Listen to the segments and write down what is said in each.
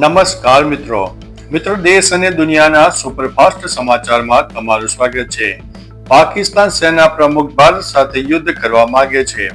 નમસ્કાર મિત્રો. મિત્રો, દેશ અને દુનિયાના સુપરફાસ્ટ સમાચારમાં તમારું સ્વાગત છે. પાકિસ્તાન સેના પ્રમુખ ભારત સાથે યુદ્ધ કરવા માંગે છે.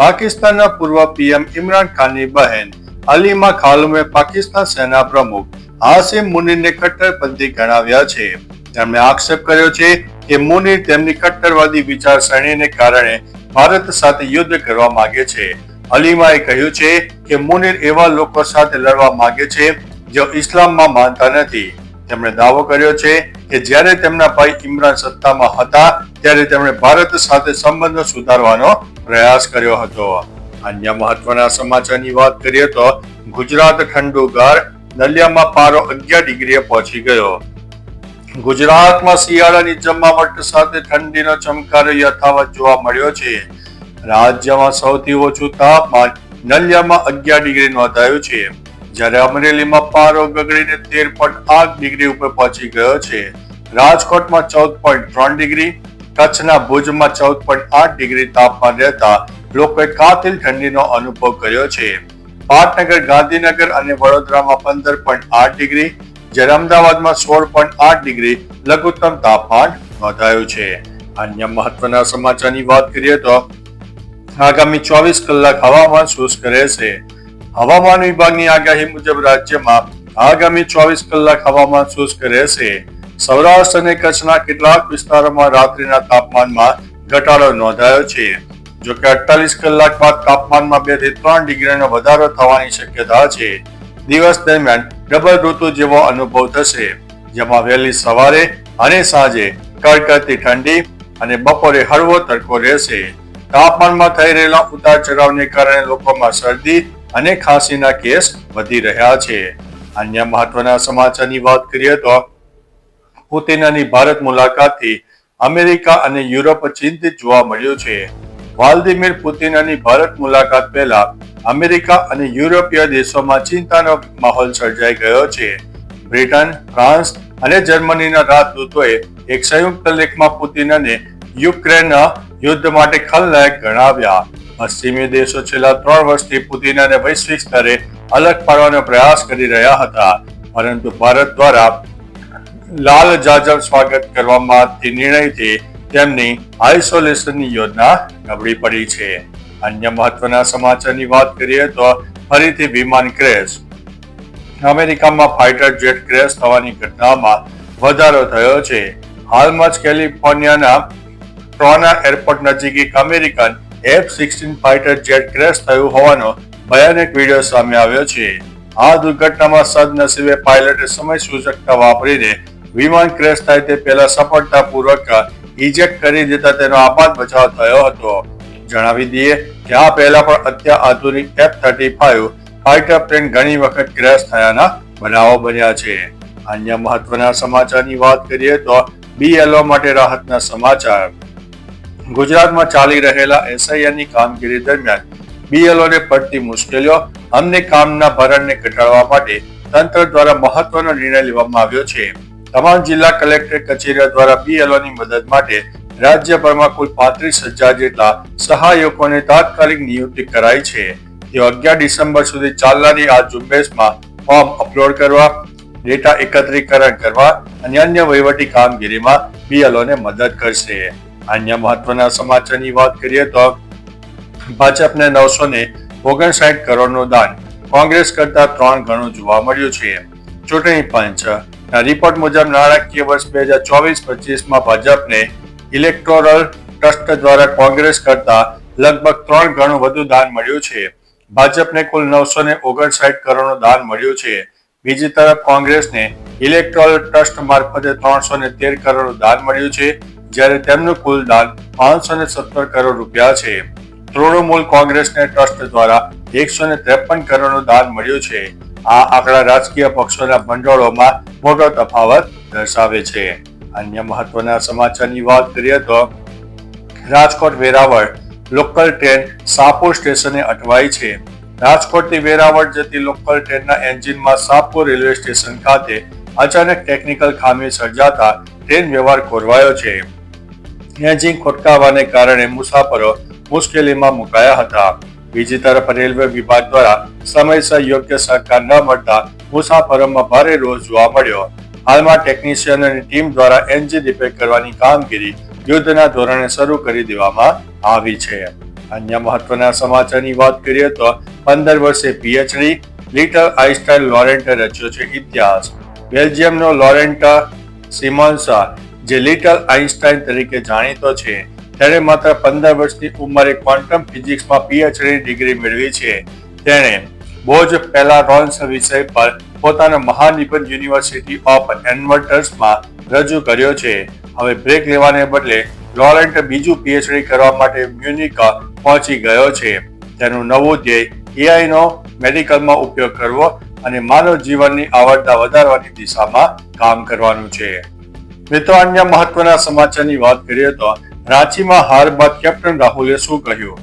પાકિસ્તાનના પૂર્વ પીએમ ઇમરાન ખાનની બહેન અલીમા ખાલુમે પાકિસ્તાન સેના પ્રમુખ હાસિમ મુનીરને કટ્ટરપંથી ગણાવ્યા છે. તેમણે આક્ષેપ કર્યો છે કે મુનીર તેમની કટ્ટરવાદી વિચારસરણીને કારણે ભારત સાથે યુદ્ધ કરવા માંગે છે. અલીમાએ કહ્યું છે કે મુનિર એવા લોકો સાથે લડવા માંગે છે જેઓ ઇસ્લામમાં માનતા નથી. તેમણે દાવો કર્યો છે કે જ્યારે તેમના ભાઈ ઇમરાન સત્તામાં હતા, ત્યારે તેમણે ભારત સાથે સંબંધો સુધારવાનો પ્રયાસ કર્યો હતો. અન્ય મહત્વના સમાચારની વાત કરીએ તો ગુજરાત ઠંડુગાર નલિયામાં પારો અગિયાર ડિગ્રીએ પહોંચી ગયો. ગુજરાતમાં શિયાળાની જમાવટ સાથે ઠંડીનો ચમકારો યથાવત જોવા મળ્યો છે. રાજ્યમાં સૌથી ઓછું તાપમાન નલિયામાં અગિયાર ડિગ્રી નોંધાયું છે. જ્યારે અમરેલીમાં પારો ગગડીને તેર પોઈન્ટ આઠ ડિગ્રી ઉપર પહોંચી ગયો છે. રાજકોટમાં ચૌદ પોઈન્ટ ત્રણ ડિગ્રી, કચ્છના ભુજમાં ચૌદ પોઈન્ટ આઠ ડિગ્રી તાપમાન રહેતા લોકોએ કાતિલ ઠંડીનો અનુભવ કર્યો છે. પાટનગર, ગાંધીનગર અને વડોદરામાં પંદર પોઈન્ટ આઠ ડિગ્રી, જ્યારે અમદાવાદમાં સોળ પોઈન્ટ આઠ ડિગ્રી લઘુત્તમ તાપમાન નોંધાયું છે. અન્ય મહત્વના સમાચારની વાત કરીએ તો આગામી ચોવીસ કલાક હવામાન શુષ્ક રહેશે હવામાન વિભાગની આગાહી મુજબ રાજ્યમાં આગામી ચોવીસ કલાક હવામાન શુષ્ક રહેશે સૌરાષ્ટ્ર અને કચ્છના કેટલાક વિસ્તારોમાં રાત્રિના તાપમાનમાં ઘટાડો નોંધાયો છે. જો કે અડતાલીસ કલાક બાદ તાપમાનમાં બેથી ત્રણ ડિગ્રીનો વધારો થવાની શક્યતા છે. દિવસ દરમિયાન ડબલ ઋતુ જેવો અનુભવ થશે. જેમાં વહેલી સવારે અને સાંજે કડકડતી ઠંડી અને બપોરે હળવો તડકો રહેશે. તાપમાનમાં થઈ રહેલા ઉતાર ચઢાવને કારણે લોકોમાં શરદી અને ખાંસીના કેસ વધી રહ્યા છે. અન્ય મહત્વના સમાચારની વાત કરીએ તો પુતિનની ભારત મુલાકાતથી અમેરિકા અને યુરોપ ચિંતિત જોવા મળ્યું છે. વાલ્દિમીર પુતિનની ભારત મુલાકાત પહેલા અમેરિકા અને યુરોપીય દેશોમાં ચિંતાનો માહોલ સર્જાઈ ગયો છે. બ્રિટન, ફ્રાન્સ અને જર્મનીના રાજદૂતોએ એક સંયુક્ત લેખમાં પુતિનને યુક્રેન યુદ્ધ માટે ખલનાયક ગણાવ્યા. પશ્ચિમી દેશો છેલ્લા ત્રણ વર્ષથી પુતિનને વૈશ્વિક સ્તરે અલગ પાડવાનો પ્રયાસ કરી રહ્યા હતા. પરંતુ ભારત દ્વારા લાલ જાજવ સ્વાગત કરવામાં નિર્ણયથી તેમની આઇસોલેશનની યોજના નબળી પડી છે. અન્ય મહત્વના સમાચારની વાત કરીએ તો ફરીથી વિમાન ક્રેશ. અમેરિકામાં ફાઇટર જેટ ક્રેશ થવાની ઘટનામાં વધારો થયો છે. હાલમાં જ કેલિફોર્નિયાના ટ્રોના એરપોર્ટ નજીક એક American F sixteen fighter jet crash થયું હોવાનો ભયાનક વીડિયો સામે આવ્યો છે. આ દુર્ઘટનામાં સદનસીબે પાયલટે સમય સૂચકતા વાપરીને વિમાન ક્રેશ થાય તે પહેલા સફળતાપૂર્વક ઇજેક્ટ કરી દેતા તેનો આપાત બચાવ થયો હતો. જણાવી દઈએ કે આ પહેલા પણ અત્યાધુનિક F thirty five fighter plane ઘણી વખત ક્રેશ થયાના બનાવો બન્યા છે. અન્ય મહત્વના સમાચારની વાત કરીએ તો બીએલઓ માટે રાહતના સમાચાર. ગુજરાતમાં ચાલી રહેલા એસઆઈઆરની કામગીરી દરમિયાન બીએલઓને પડતી મુશ્કેલીઓ અમને કામના ભરણને ઘટાડવા માટે તંત્ર દ્વારા મહત્વનો નિર્ણય લેવામાં આવ્યો છે. તમામ જિલ્લા કલેક્ટર કચેરીઓ દ્વારા બીએલઓની મદદ માટે રાજ્યભરમાં કુલ પાંત્રીસ હજાર જેટલા સહાયકોને તાત્કાલિક નિયુક્તિ કરાઈ છે. તેઓ અગિયાર ડિસેમ્બર સુધી ચાલનારી આ ઝુંબેશમાં ફોર્મ અપલોડ કરવા, ડેટા એકત્રીકરણ કરવા અને અન્ય વહીવટી કામગીરીમાં બીએલઓને મદદ કરશે. અન્ય મહત્વના સમાચારની વાત કરીએ તો ભાજપને નવસો ને ઓગણસાઠ કરોડનું દાન કોંગ્રેસ કરતા ત્રણ ગણું જોવા મળ્યું છે. ચૂંટણી પંચ રિપોર્ટ મુજબ નાણાકીય વર્ષ બે હજાર ચોવીસ પચીસમાં ભાજપને ઇલેક્ટોરલ ટ્રસ્ટ દ્વારા કોંગ્રેસ કરતા લગભગ ત્રણ ગણું વધુ દાન મળ્યું છે. ભાજપને કુલ નવસો ને ઓગણસાઠ કરોડનું દાન મળ્યું છે. બીજી તરફ કોંગ્રેસને ઇલેક્ટોરલ ટ્રસ્ટ મારફતે ત્રણસો ને તેર કરોડનું દાન મળ્યું છે. જ્યારે તેમનું કુલ દાન પાંચસો ને સત્તર કરોડ રૂપિયા છે. તૃણમૂલ કોંગ્રેસને ટ્રસ્ટ દ્વારા એકસો ને ત્રેપન કરોડનું દાન મળ્યું છે. આ આંકડા રાજકીય પક્ષોના ભંડોળોમાં મોટો તફાવત દર્શાવે છે. અન્ય મહત્વના સમાચારની વાત કરીએ તો, રાજકોટ વેરાવળ લોકલ ટ્રેન સાપુર સ્ટેશને અટવાઈ છે. રાજકોટથી વેરાવળ જતી લોકલ ટ્રેનના એન્જિનમાં સાપુર રેલવે સ્ટેશન ખાતે અચાનક ટેકનિકલ ખામી સર્જાતા ટ્રેન વ્યવહાર ખોરવાયો છે. એન્જિન ખોટકાવાને કારણે મુસાફરો મુશ્કેલીમાં મુકાયા હતા. બીજી તરફ રેલવે વિભાગ દ્વારા સમયસર યોગ્ય સહકાર ન મળતા મુસાફરોમાં ભારે રોષ જોવા મળ્યો. હાલમાં ટેકનિશિયનોની ટીમ દ્વારા એન્જિન રિપેર કરવાની કામગીરી યુદ્ધના ધોરણે શરૂ કરી દેવામાં આવી છે. અન્ય મહત્વના સમાચારની વાત કરીએ તો પંદર વર્ષે પીએચડી લિટલ આઈસ્ટાઇલ લોરેન્ટે રચ્યો છે ઇતિહાસ. બેલ્જિયમનો લોરેન્ટા સિમોન્સા જે લિટલ આઇન્સ્ટાઇન તરીકે જાણીતો છે, તેણે માત્ર પંદર વર્ષની ઉંમરે ક્વોન્ટમ ફિઝિક્સમાં પીએચડી ડિગ્રી મેળવી છે. તેણે બોજ પેલારોન્સ વિષય પર પોતાનો મહાનિબંધ યુનિવર્સિટી ઓફ એન્વર્ટર્સમાં રજૂ કર્યો છે. હવે બ્રેક લેવાને બદલે લોરેન્ટ બીજું પીએચડી કરવા માટે મ્યુનિક પહોંચી ગયો છે. તેનું નવું ધ્યેય એઆઈનો મેડિકલમાં ઉપયોગ કરવો અને માનવ જીવનની આવડતા વધારવાની દિશામાં કામ કરવાનું છે. મિત્રો અન્ય મહત્વના સમાચારની વાત કરીએ તો રાંચીમાં હાર બાદ કેપ્ટન રાહુલે શું કહ્યું?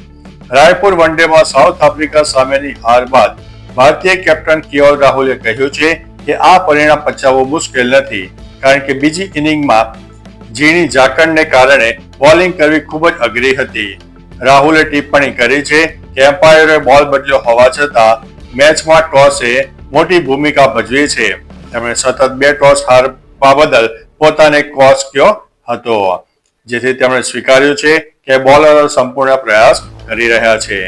રાયપુર વનડેમાં સાઉથ આફ્રિકા સામેની હાર બાદ ભારતીય કેપ્ટન કેએલ રાહુલે કહ્યું છે કે આ પરિણામ પચાવવું મુશ્કેલ નથી, કારણ કે બીજી ઇનિંગમાં ઝીણી ઝાકળને કારણે બોલિંગ કરવી ખૂબ જ અઘરી હતી. રાહુલે ટિપ્પણી કરી છે કે એમ્પાયરે બોલ બદલ્યો હોવા છતાં મેચમાં ટોસે મોટી ભૂમિકા ભજવી છે. તેમણે સતત બે ટોસ હારવા બદલ પોતાને કોસ કયો હતો. જેથી તેમણે સ્વીકાર્યું છે કે બોલરો સંપૂર્ણ પ્રયાસ કરી રહ્યા છે.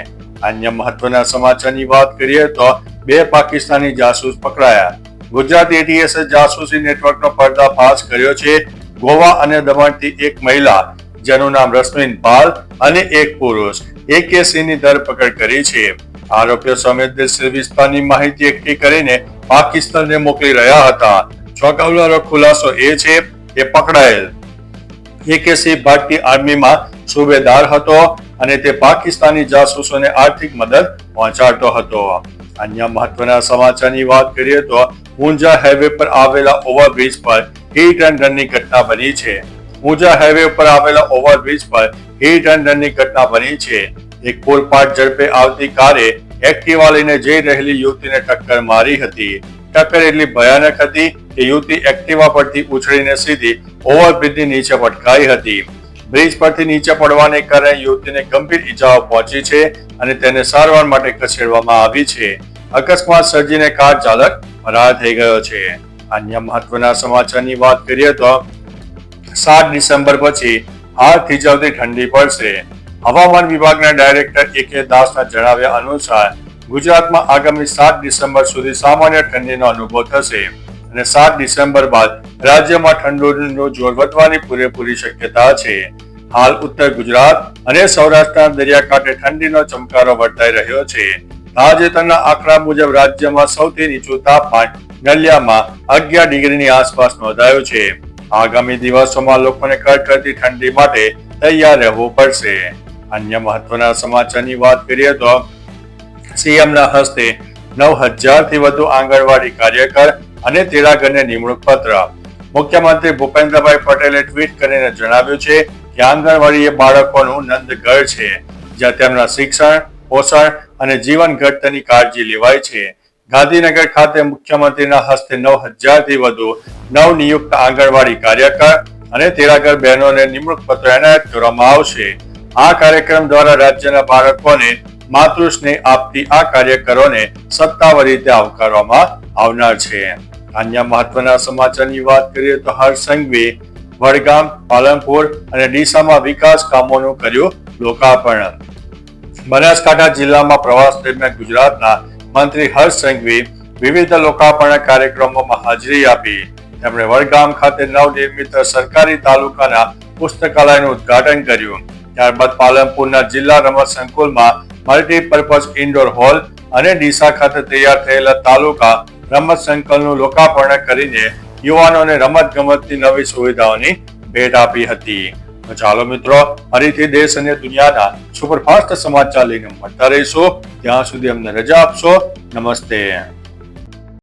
અન્ય મહત્વના સમાચારની વાત કરીએ તો બે પાકિસ્તાની જાસૂસ પકડાયા. ગુજરાત એટીએસએ જાસૂસી નેટવર્કનો પર્દાફાશ કર્યો છે. ગોવા અને દમણથી એક મહિલા, જેનું નામ રશ્મિન પાલ અને એક પુરુષ એકેસી ની ધરપકડ કરી છે. આરોપીઓ સંવેદનશીલ વિસ્તારની માહિતી એકઠી કરીને પાકિસ્તાનને મોકલી રહ્યા હતા. ચોંકાવનારો ખુલાસો એ છે કે પકડાયેલ એકેસી ભારતીય આર્મીમાં સુબેદાર હતો અને તે પાકિસ્તાની જાસૂસોને આર્થિક મદદ પહોંચાડતો હતો. અન્ય મહત્વના સમાચારની વાત કરીએ તો ઊંઝા હાઈવે પર આવેલા ઓવરબ્રિજ પર હિટ એન્ડ રનની ઘટના બની છે. ઊંઝા હાઈવે પર આવેલા ઓવરબ્રિજ પર હિટ એન્ડ રનની ઘટના બની છે. એક પૂરપાટ ઝડપે આવતી કારે એક્ટિવા લઈને જઈ રહેલી યુવતીને ટક્કર મારી હતી. ટક્કર એટલી ભયાનક હતી કે યુવતી એક્ટિવા પરથી ઉછળીને સીધી ઓવરબ્રિજની નીચે પટકાઈ હતી. બ્રિજ પરથી નીચે પડવાને કારણે યુવતીને ગંભીર ઈજાઓ પહોંચી છે અને તેને સારવાર માટે ખસેડવામાં આવી છે. અકસ્માત સર્જીને કાર ચાલક ફરાર થઈ ગયો છે. અન્ય મહત્વના સમાચારની વાત કરીએ તો સાત ડિસેમ્બર પછી હાલ થીજાવતી ઠંડી પડશે. હવામાન વિભાગના ડાયરેક્ટર એ કે દાસના જણાવ્યા અનુસાર ગુજરાતમાં આગામી સાત ડિસેમ્બર સુધી સામાન્ય ઠંડીનો અનુભવ થશે. અને સાત ડિસેમ્બર બાદ રાજ્યમાં ઠંડીનું જોર વધવાની પૂરેપૂરી શક્યતા છે. હાલ ઉત્તર ગુજરાત અને સૌરાષ્ટ્રના દરિયાકાંઠે ઠંડીનો ચમકારો વર્તાઈ રહ્યો છે. તાજેતરના આંકડા મુજબ રાજ્યમાં સૌથી નીચું તાપમાન નલિયામાં અગિયાર ડિગ્રીની આસપાસ નોંધાયું છે. આગામી દિવસોમાં લોકોને કડકડતી ઠંડી માટે તૈયાર રહેવું પડશે. અન્ય મહત્વના સમાચારની વાત કરીએ તો સીએમના હસ્તે નવ હજારથી વધુ આંગણવાડી કાર્યકર અને તેડાગરને નિમણૂક પત્ર. મુખ્યમંત્રી ભૂપેન્દ્રભાઈ પટેલે ટ્વીટ કરીને જણાવ્યું છે કે આંગણવાડી એ બાળકોનું નંદઘર છે, જ્યાં તેમના શિક્ષણ, પોષણ અને જીવન ઘટતાની કાળજી લેવાય છે. ગાંધીનગર ખાતે મુખ્યમંત્રીના હસ્તે નવ હજારથી વધુ નવ નિયુક્ત આંગણવાડી કાર્યકર અને તેડાગર બહેનોને નિમણૂક પત્ર એનાયત કરવામાં આવશે. આ કાર્યક્રમ દ્વારા રાજ્યના બાળકોને માતૃસ્નેહ આપતી આ કાર્યકરોને સત્તાવાર રીતે આવકારવામાં આવનાર છે. અન્ય મહત્વના સમાચારની વાત કરીએ તો હર્ષ વડગામ, પાલનપુર અને ડીસામાં વિકાસ કામોનું કર્યું લોકાર્પણ. બનાસકાંઠા જિલ્લામાં પ્રવાસ દરમિયાન ગુજરાતના મંત્રી હર્ષ વિવિધ લોકાર્પણ કાર્યક્રમોમાં હાજરી આપી. તેમણે વડગામ ખાતે નવનિર્મિત સરકારી તાલુકાના પુસ્તકાલયનું ઉદ્ઘાટન કર્યું. ત્યારબાદ પાલનપુરના જિલ્લા રમત સંકુલમાં મલ્ટીપર્પઝ ઇન્ડોર હોલ અને ડીસા ખાતે તૈયાર થયેલા તાલુકા રમત સંકલનું લોકાર્પણ કરીને યુવાનોને રમત ગમતની નવી સુવિધાઓની ભેટ આપી હતી. ચાલો મિત્રો, ફરીથી દેશ અને દુનિયાના સુપરફાસ્ટ સમાચાર લઈને મળતા રહીશું. ત્યાં સુધી અમને રજા આપશો. નમસ્તે.